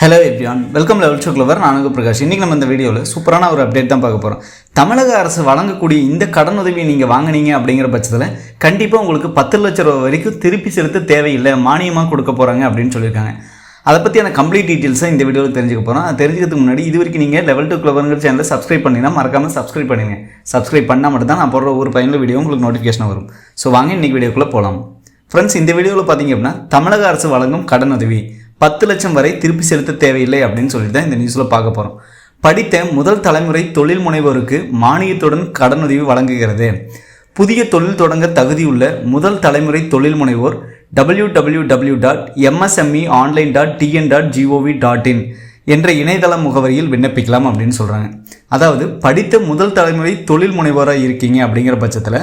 Hello everyone welcome level show clever நானுங்க பிரகாஷ். இன்றைக்கி நம்ம இந்த வீடியோவில் சூப்பரான ஒரு அப்டேட் தான் பார்க்க போகிறோம் தமிழக அரசு வழங்கக்கூடிய இந்த கடன் உதவி நீங்கள் வாங்குனீங்க அப்படிங்கிற பட்சத்தில் கண்டிப்பாக உங்களுக்கு பத்து லட்ச ரூபா வரைக்கும் திருப்பி செலுத்த தேவையில்லை. மானியமாக கொடுக்க போகிறாங்க அப்படின்னு சொல்லியிருக்காங்க. அதை பற்றியான கம்ப்ளீட் டீட்டெயில்ஸை இந்த வீடியோவில் தெரிஞ்சுக்க போகிறோம் அது தெரிஞ்சுக்கிறதுக்கு முன்னாடி இது வரைக்கும் நீங்கள் லெவல் டூ கிளவருங்கிற சேனலில் சப்ஸ்கிரைப் பண்ணினா மறக்காமல் சப்ஸ்கிரைப் பண்ணுங்க சப்ஸ்கிரைப் பண்ணால் மட்டும் தான் நான் போடுற ஒரு பயனுள்ள வீடியோ உங்களுக்கு நோட்டிஃபிகேஷன் வரும். ஸோ வாங்க இன்றைக்கி வீடியோக்குள்ளே போகலாம் ஃப்ரெண்ட்ஸ் இந்த வீடியோவில் பார்த்தீங்க அப்படின்னா தமிழக அரசு வழங்கும் கடன் உதவி. பத்து லட்சம் வரை திருப்பி செலுத்த தேவையில்லை அப்படின்னு சொல்லிட்டு தான் இந்த நியூஸில் பார்க்க போகிறோம் படித்த முதல் தலைமுறை தொழில் முனைவோருக்கு மானியத்துடன் கடனுதவி வழங்குகிறது. புதிய தொழில் தொடங்க தகுதியுள்ள முதல் தலைமுறை தொழில் முனைவோர் W W W dot MSME online dot TN dot GOV dot in என்ற இணையதள முகவரியில் விண்ணப்பிக்கலாம் அப்படின்னு சொல்கிறாங்க அதாவது படித்த முதல் தலைமுறை தொழில் முனைவோராக இருக்கீங்க அப்படிங்கிற பட்சத்தில்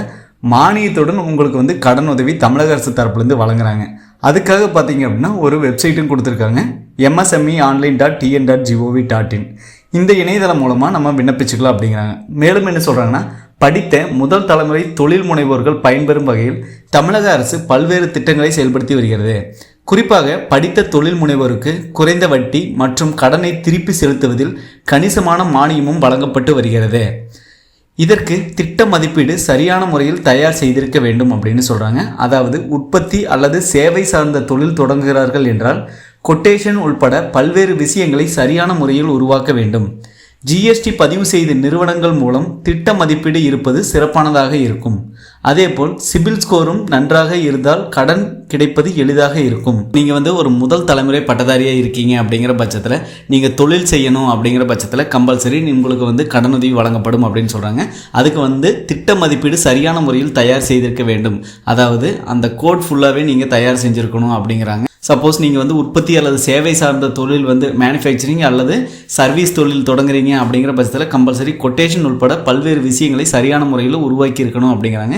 மானியத்துடன் உங்களுக்கு வந்து கடன் உதவி தமிழக அரசு தரப்புலேருந்து வழங்குறாங்க. அதுக்காக பார்த்தீங்க அப்படின்னா ஒரு வெப்சைட்டும் கொடுத்துருக்காங்க. MSME online dot TN dot GOV dot in இந்த இணையதளம் மூலமாக நம்ம விண்ணப்பிச்சுக்கலாம் அப்படிங்கிறாங்க. மேலும் என்ன சொல்கிறாங்கன்னா படித்த முதல் தலைமுறை தொழில் முனைவோர்கள் பயன்பெறும் வகையில் தமிழக அரசு பல்வேறு திட்டங்களை செயல்படுத்தி வருகிறது. குறிப்பாக படித்த தொழில் முனைவோருக்கு குறைந்த வட்டி மற்றும் கடனை திருப்பி செலுத்துவதில் கணிசமான மானியமும் வழங்கப்பட்டு வருகிறது. இதற்கு திட்ட மதிப்பீடு சரியான முறையில் தயார் செய்திருக்க வேண்டும் அப்படின்னு சொல்கிறாங்க அதாவது உற்பத்தி அல்லது சேவை சார்ந்த தொழில் தொடங்குகிறார்கள் என்றால் கொட்டேஷன் உள்பட பல்வேறு விஷயங்களை சரியான முறையில் உருவாக்க வேண்டும். ஜிஎஸ்டி பதிவு செய்த நிறுவனங்கள் மூலம் திட்ட மதிப்பீடு இருப்பது சிறப்பானதாக இருக்கும். அதேபோல் சிபில் ஸ்கோரும் நன்றாக இருந்தால் கடன் கிடைப்பது எளிதாக இருக்கும். நீங்கள் வந்து ஒரு முதல் தலைமுறை பட்டதாரியாக இருக்கீங்க அப்படிங்கிற பட்சத்தில் நீங்கள் தொழில் செய்யணும் அப்படிங்கிற பட்சத்தில் கம்பல்சரி உங்களுக்கு வந்து கடனுதவி வழங்கப்படும் அப்படின்னு சொல்கிறாங்க அதுக்கு வந்து திட்ட மதிப்பீடு சரியான முறையில் தயார் செய்திருக்க வேண்டும். அதாவது அந்த கோட் ஃபுல்லாகவே நீங்கள் தயார் செஞ்சுருக்கணும் அப்படிங்கிறாங்க. சப்போஸ் நீங்கள் வந்து உற்பத்தி அல்லது சேவை சார்ந்த தொழில் வந்து மேனுஃபேக்சரிங் அல்லது சர்வீஸ் தொழில் தொடங்குறீங்க அப்படிங்கிற பட்சத்தில் கம்பல்சரி கொட்டேஷன் உட்பட பல்வேறு விஷயங்களை சரியான முறையில் உருவாக்கி இருக்கணும் அப்படிங்கிறாங்க.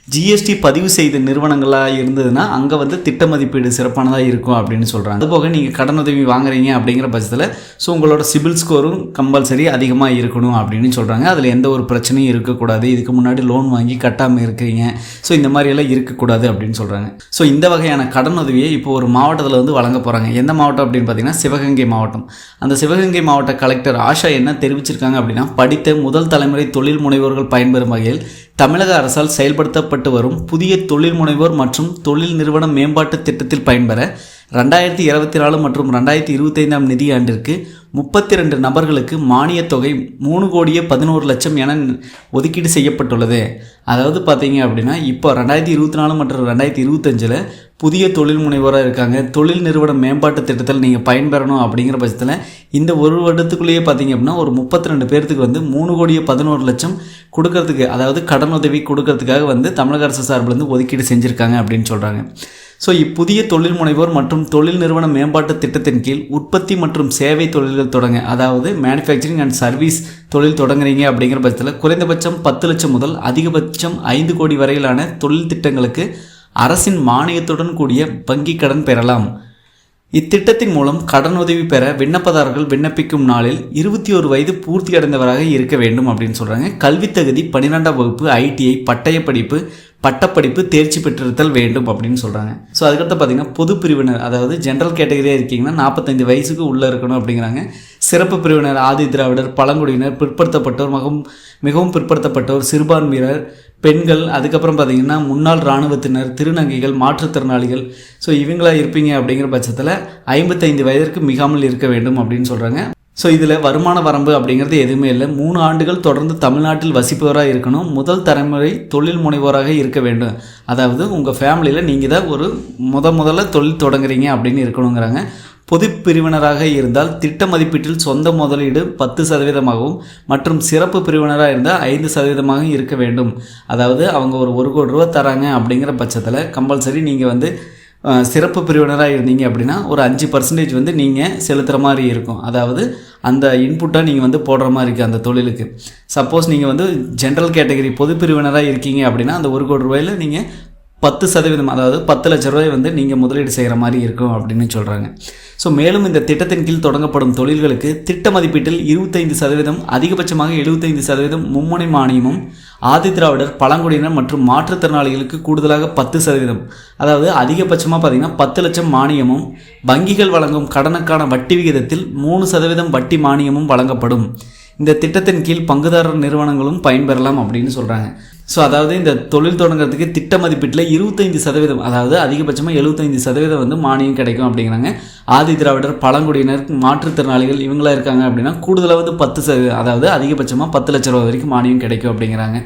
ஜிஎஸ்டி பதிவு செய்த நிறுவனங்களாக இருந்ததுன்னா அங்கே வந்து திட்ட மதிப்பீடு சிறப்பானதாக இருக்கும் அப்படின்னு சொல்கிறாங்க அதுபோக நீங்கள் கடனுதவி வாங்குறீங்க அப்படிங்கிற பட்சத்தில் ஸோ உங்களோட சிபில் ஸ்கோரும் கம்பல்சரி அதிகமாக இருக்கணும் அப்படின்னு சொல்கிறாங்க அதில் எந்த ஒரு பிரச்சனையும் இருக்கக்கூடாது. இதுக்கு முன்னாடி லோன் வாங்கி கட்டாமல் இருக்கிறீங்க ஸோ இந்த மாதிரியெல்லாம் இருக்கக்கூடாது அப்படின்னு சொல்கிறாங்க ஸோ இந்த வகையான கடன் உதவியை இப்போ ஒரு மாவட்டத்தில் வந்து வழங்க போகிறாங்க எந்த மாவட்டம் அப்படின்னு பார்த்தீங்கன்னா சிவகங்கை மாவட்டம். அந்த சிவகங்கை மாவட்ட கலெக்டர் ஆஷா என்ன தெரிவிச்சிருக்காங்க அப்படின்னா படித்த முதல் தலைமுறை தொழில் முனைவோர்கள் பயன்பெறும் வகையில் தமிழக அரசால் செயல்படுத்த செயல்படுத்தப்பட்டு வரும் புதிய தொழில் முனைவோர் மற்றும் தொழில் நிறுவன மேம்பாட்டு திட்டத்தில் பயன்பெற ரெண்டாயிரத்தி இருபத்தி நாலு மற்றும் ரெண்டாயிரத்தி இருபத்தைந்தாம் நிதியாண்டிற்கு முப்பத்தி ரெண்டு நபர்களுக்கு மானியத் தொகை மூணு கோடியே பதினோரு லட்சம் என ஒதுக்கீடு செய்யப்பட்டுள்ளது. அதாவது பார்த்தீங்க அப்படின்னா இப்போ ரெண்டாயிரத்தி இருபத்தி நாலு மற்றும் ரெண்டாயிரத்தி இருபத்தஞ்சில் புதிய தொழில் முனைவோராக இருக்காங்க. தொழில் நிறுவன மேம்பாட்டு திட்டத்தில் நீங்கள் பயன்பெறணும் அப்படிங்கிற பட்சத்தில் இந்த ஒரு வருடத்துக்குள்ளேயே பார்த்தீங்க அப்படின்னா ஒரு முப்பத்தி ரெண்டு பேர்த்துக்கு வந்து மூணு கோடியே பதினோரு லட்சம் கொடுக்கறதுக்கு அதாவது கடன் உதவி கொடுக்கறதுக்காக வந்து தமிழக அரசு சார்பிலேருந்து ஒதுக்கீடு செஞ்சுருக்காங்க அப்படின்னு சொல்கிறாங்க ஸோ இப்புதிய தொழில் முனைவோர் மற்றும் தொழில் நிறுவன மேம்பாட்டு திட்டத்தின் கீழ் உற்பத்தி மற்றும் சேவை தொழில்கள் தொடங்க அதாவது மேனுஃபேக்சரிங் அண்ட் சர்வீஸ் தொழில் தொடங்குறீங்க அப்படிங்கிற பட்சத்தில் குறைந்தபட்சம் பத்து லட்சம் முதல் அதிகபட்சம் ஐந்து கோடி வரையிலான தொழில் திட்டங்களுக்கு அரசின் மானியத்துடன் கூடிய வங்கி கடன் பெறலாம். இத்திட்டத்தின் மூலம் கடன் உதவி பெற விண்ணப்பதாரர்கள் விண்ணப்பிக்கும் நாளில் இருபத்தி ஒரு வயது பூர்த்தி அடைந்தவராக இருக்க வேண்டும் அப்படின்னு சொல்கிறாங்க கல்வித் தகுதி பன்னிரெண்டாம் வகுப்பு ஐடிஐ பட்டய படிப்பு பட்டப்படிப்பு தேர்ச்சி பெற்றிருத்தல் வேண்டும் அப்படின்னு சொல்கிறாங்க ஸோ அதுக்கடுத்து பார்த்தீங்கன்னா பொது பிரிவினர் அதாவது ஜென்ரல் கேட்டகரியாக இருக்கீங்கன்னா நாற்பத்தைந்து வயசுக்கு உள்ளே இருக்கணும் அப்படிங்கிறாங்க. சிறப்பு பிரிவினர் ஆதி திராவிடர் பழங்குடியினர் பிற்படுத்தப்பட்டோர் மகம் மிகவும் பிற்படுத்தப்பட்டோர் சிறுபான்மையினர் பெண்கள் அதுக்கப்புறம் பார்த்திங்கன்னா முன்னாள் இராணுவத்தினர் திருநங்கைகள் மாற்றுத்திறனாளிகள். ஸோ இவங்களா இருப்பீங்க அப்படிங்கிற பட்சத்தில் ஐம்பத்தைந்து வயதிற்கு மிகாமல் இருக்க வேண்டும் அப்படின்னு சொல்கிறாங்க ஸோ இதில் வருமான வரம்பு அப்படிங்கிறது எதுவுமே இல்லை. மூணு ஆண்டுகள் தொடர்ந்து தமிழ்நாட்டில் வசிப்பவராக இருக்கணும். முதல் தலைமுறை தொழில் முனைவோராக இருக்க வேண்டும். அதாவது உங்கள் ஃபேமிலியில் நீங்கள் தான் ஒரு முத முதல்ல தொழில் தொடங்குறீங்க அப்படின்னு இருக்கணுங்கிறாங்க. பொது பிரிவினராக இருந்தால் திட்ட மதிப்பீட்டில் சொந்த முதலீடு பத்து சதவீதமாகவும் மற்றும் சிறப்பு பிரிவினராக இருந்தால் ஐந்து சதவீதமாகவும் இருக்க வேண்டும். அதாவது அவங்க ஒரு ஒரு கோடி ரூபா தராங்க அப்படிங்கிற பட்சத்தில் கம்பல்சரி நீங்கள் வந்து சிறப்பு பிரிவினராக இருந்தீங்க அப்படின்னா ஒரு அஞ்சு பர்சன்டேஜ் வந்து நீங்கள் செலுத்துகிற மாதிரி இருக்கும். அதாவது அந்த இன்புட்டாக நீங்கள் வந்து போடுற மாதிரி இருக்குது அந்த தொழிலுக்கு. சப்போஸ் நீங்கள் வந்து ஜென்ரல் கேட்டகரி பொது பிரிவினராக இருக்கீங்க அப்படின்னா அந்த ஒரு கோடி ரூபாயில் நீங்கள் பத்து சதவீதம் அதாவது பத்து லட்ச ரூபாய் வந்து நீங்கள் முதலீடு செய்கிற மாதிரி இருக்கும் அப்படின்னு சொல்கிறாங்க ஸோ மேலும் இந்த திட்டத்தின் கீழ் தொடங்கப்படும் தொழில்களுக்கு திட்ட மதிப்பீட்டில் இருபத்தைந்து சதவீதம் அதிகபட்சமாக எழுபத்தைந்து சதவீதம் மும்முனை மானியமும் ஆதிதிராவிடர் பழங்குடியினர் மற்றும் மாற்றுத்திறனாளிகளுக்கு கூடுதலாக பத்து சதவீதம் அதாவது அதிகபட்சமாக பார்த்தீங்கன்னா பத்து லட்சம் மானியமும் வங்கிகள் வழங்கும் கடனுக்கான வட்டி விகிதத்தில் மூணு சதவீதம் வட்டி மானியமும் வழங்கப்படும். இந்த திட்டத்தின் கீழ் பங்குதாரர் நிறுவனங்களும் பயன்பெறலாம் அப்படின்னு சொல்கிறாங்க ஸோ அதாவது இந்த தொழில் தொடங்குறதுக்கு திட்ட மதிப்பீட்டில் இருபத்தைந்து சதவீதம் அதாவது அதிகபட்சமாக எழுபத்தைந்து சதவீதம் வந்து மானியம் கிடைக்கும் அப்படிங்கிறாங்க. ஆதி திராவிடர் பழங்குடியினர் மாற்றுத்திறனாளிகள் இவங்களாம் இருக்காங்க அப்படின்னா கூடுதலாக வந்து பத்து சதவீதம் அதாவது அதிகபட்சமாக பத்து லட்ச ரூபா வரைக்கும் மானியம் கிடைக்கும் அப்படிங்கிறாங்க.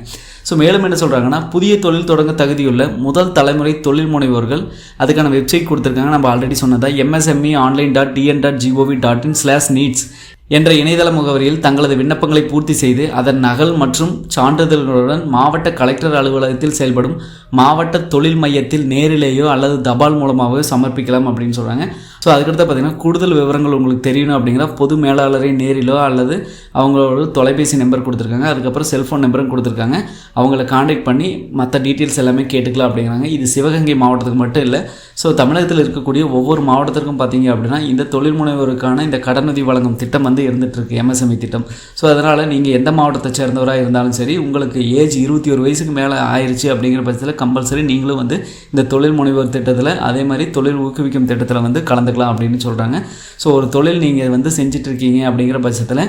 ஸோ மேலும் என்ன சொல்கிறாங்கன்னா புதிய தொழில் தொடங்க தகுதியுள்ள முதல் தலைமுறை தொழில் முனைவோர்கள் அதுக்கான வெப்சைட் கொடுத்துருக்காங்க. நம்ம ஆல்ரெடி சொன்னதா MSME online dot TN dot GOV dot in slash needs என்ற இணையதள முகவரியில் தங்களது விண்ணப்பங்களை பூர்த்தி செய்து அதன் நகல் மற்றும் சான்றிதழ்களுடன் மாவட்ட கலெக்டர் அலுவலகத்தில் செயல்படும் மாவட்ட தொழில் மையத்தில் நேரிலேயோ அல்லது தபால் மூலமாகவோ சமர்ப்பிக்கலாம் அப்படின்னு சொல்கிறாங்க ஸோ அதுக்கடுத்து பார்த்தீங்கன்னா கூடுதல் விவரங்கள் உங்களுக்கு தெரியணும் அப்படிங்கிற பொது மேலாளரை நேரிலோ அல்லது அவங்களோட தொலைபேசி நம்பர் கொடுத்துருக்காங்க. அதுக்கப்புறம் செல்ஃபோன் நம்பரும் கொடுத்துருக்காங்க. அவங்கள காண்டாக்ட் பண்ணி மற்ற டீட்டெயில்ஸ் எல்லாமே கேட்டுக்கலாம் அப்படிங்கிறாங்க. இது சிவகங்கை மாவட்டத்துக்கு மட்டும் இல்லை. ஸோ தமிழகத்தில் இருக்கக்கூடிய ஒவ்வொரு மாவட்டத்திற்கும் பார்த்தீங்க அப்படின்னா இந்த தொழில் முனைவோருக்கான இந்த கடனுதவி வழங்கும் திட்டம் வந்து வந்து இருந்துகிட்ருக்கு எம்எஸ்எம்இ திட்டம். ஸோ அதனால் நீங்கள் எந்த மாவட்டத்தை சேர்ந்தவராக இருந்தாலும் சரி உங்களுக்கு ஏஜ் இருபத்தி ஒரு வயசுக்கு மேலே ஆயிடுச்சு அப்படிங்கிற பட்சத்தில் கம்பல்சரி நீங்களும் வந்து இந்த தொழில் முனைவோர் திட்டத்தில் அதே மாதிரி தொழில் ஊக்குவிக்கும் திட்டத்தில் வந்து கலந்துக்கலாம் அப்படின்னு சொல்கிறாங்க ஸோ ஒரு தொழில் நீங்கள் வந்து செஞ்சுட்டு இருக்கீங்க அப்படிங்கிற பட்சத்தில்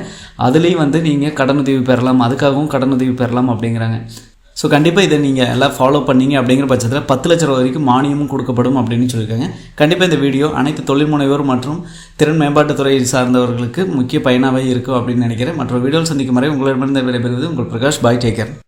அதுலேயும் வந்து நீங்கள் கடனுதவி பெறலாம் அதுக்காகவும் கடனுதவி பெறலாம் அப்படிங்கிறாங்க. ஸோ கண்டிப்பாக இதை நீங்கள் எல்லாம் ஃபாலோ பண்ணீங்க அப்படிங்கிற பட்சத்தில் பத்து லட்ச ரூபா வரைக்கும் மானியமும் கொடுக்கப்படும் அப்படின்னு சொல்லியிருக்காங்க. கண்டிப்பாக இந்த வீடியோ அனைத்து தொழில் முனைவோர் மற்றும் திறன் மேம்பாட்டுத்துறை சார்ந்தவர்களுக்கு முக்கிய பயனாகவே இருக்கும் அப்படின்னு நினைக்கிறேன். மற்ற வீடியோவில் சந்திக்கும் வரை உங்களிடமிருந்து விடைபெறுவது உங்கள் பிரகாஷ். பாய் டேக்கர்